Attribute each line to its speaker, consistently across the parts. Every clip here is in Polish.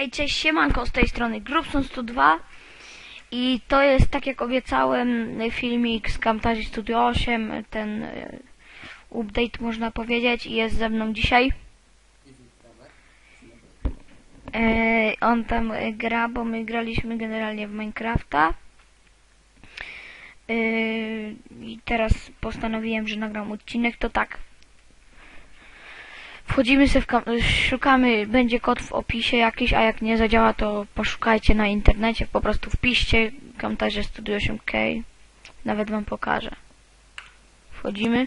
Speaker 1: Hej, cześć, siemanko, z tej strony Grubson102 i to jest, tak jak obiecałem, filmik z Camtasia Studio 8, ten e, update można powiedzieć i jest ze mną dzisiaj. E, on tam e, gra, bo my graliśmy generalnie w Minecrafta. I teraz postanowiłem, że nagram odcinek, to tak. Wchodzimy sobie w kam- szukamy, będzie kod w opisie jakiś, a jak nie zadziała, to poszukajcie na internecie, po prostu wpiszcie Camtasia Studio 8K. Nawet wam pokażę. Wchodzimy.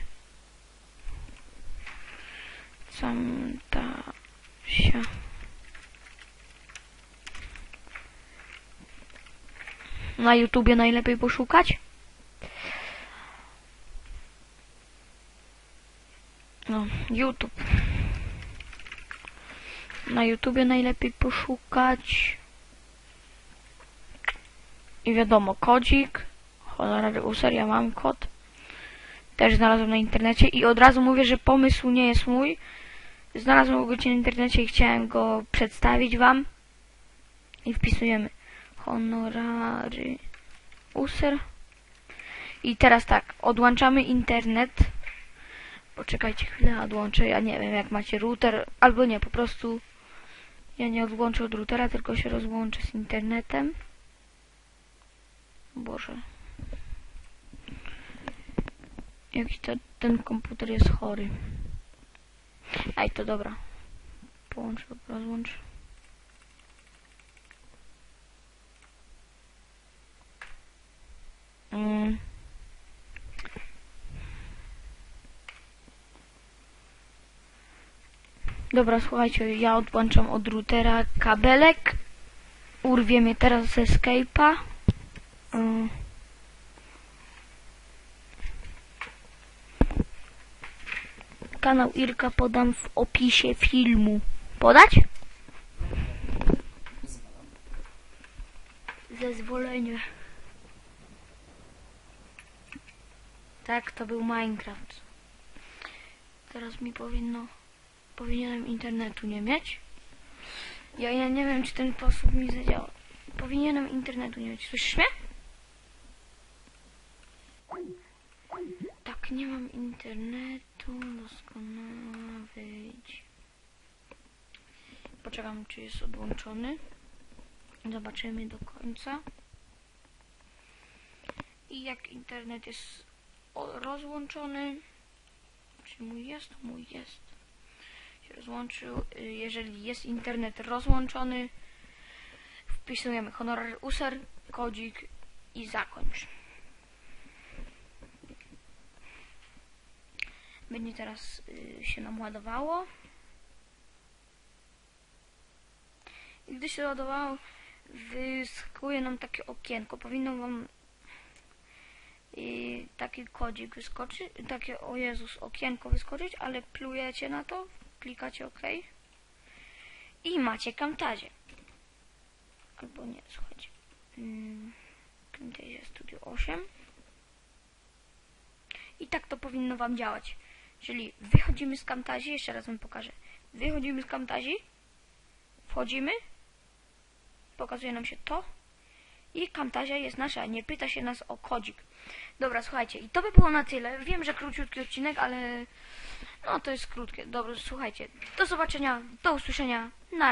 Speaker 1: Camtasia. Na YouTubie najlepiej poszukać. No, YouTube. Na YouTubie najlepiej poszukać. I wiadomo, kodzik. Honorariuser, ja mam kod. Też znalazłem na internecie i od razu mówię, że pomysł nie jest mój. Znalazłem go na internecie i chciałem go przedstawić wam. I wpisujemy honorary user. I teraz tak, odłączamy internet. Poczekajcie chwilę, odłączę. Ja nie wiem, jak macie router, albo nie, po prostu ja nie odłączę od routera, tylko się rozłączę z internetem. Boże. Jaki to, ten komputer jest chory. Ej, to dobra. Połączę, rozłączę. Dobra, słuchajcie, ja odłączam od routera kabelek. Urwie mnie teraz z Escape'a. Mm. Kanał Irka podam w opisie filmu. Podać? Zezwolenie. Tak, to był Minecraft. Teraz mi powinno... Powinienem internetu nie mieć. Ja, ja nie wiem, czy ten sposób mi zadziała. Powinienem internetu nie mieć. Słyszysz mnie? Tak, nie mam internetu. Doskonale wyjdź. Poczekam, czy jest odłączony. Zobaczymy do końca. I jak internet jest rozłączony, czy mój jest? Mój jest. Się rozłączył. Y, Jeżeli jest internet rozłączony, wpisujemy honorar user, kodzik i zakończ. Będzie teraz y, się nam ładowało. I gdy się ładowało, wyskakuje nam takie okienko. Powinno wam i taki kodzik wyskoczy, takie o Jezus okienko wyskoczyć, ale plujecie na to, klikacie OK i macie Camtasia. Albo nie, słuchajcie. Mm, Camtasia Studio 8. I tak to powinno wam działać. Czyli wychodzimy z Camtasia, jeszcze raz wam pokażę. Wychodzimy z Camtasia, wchodzimy, pokazuje nam się to i Camtasia jest nasza, nie pyta się nas o kodzik. Dobra, słuchajcie, i to by było na tyle. Wiem, że króciutki odcinek, ale no to jest krótkie. Dobra, słuchajcie, do zobaczenia, do usłyszenia, na razie.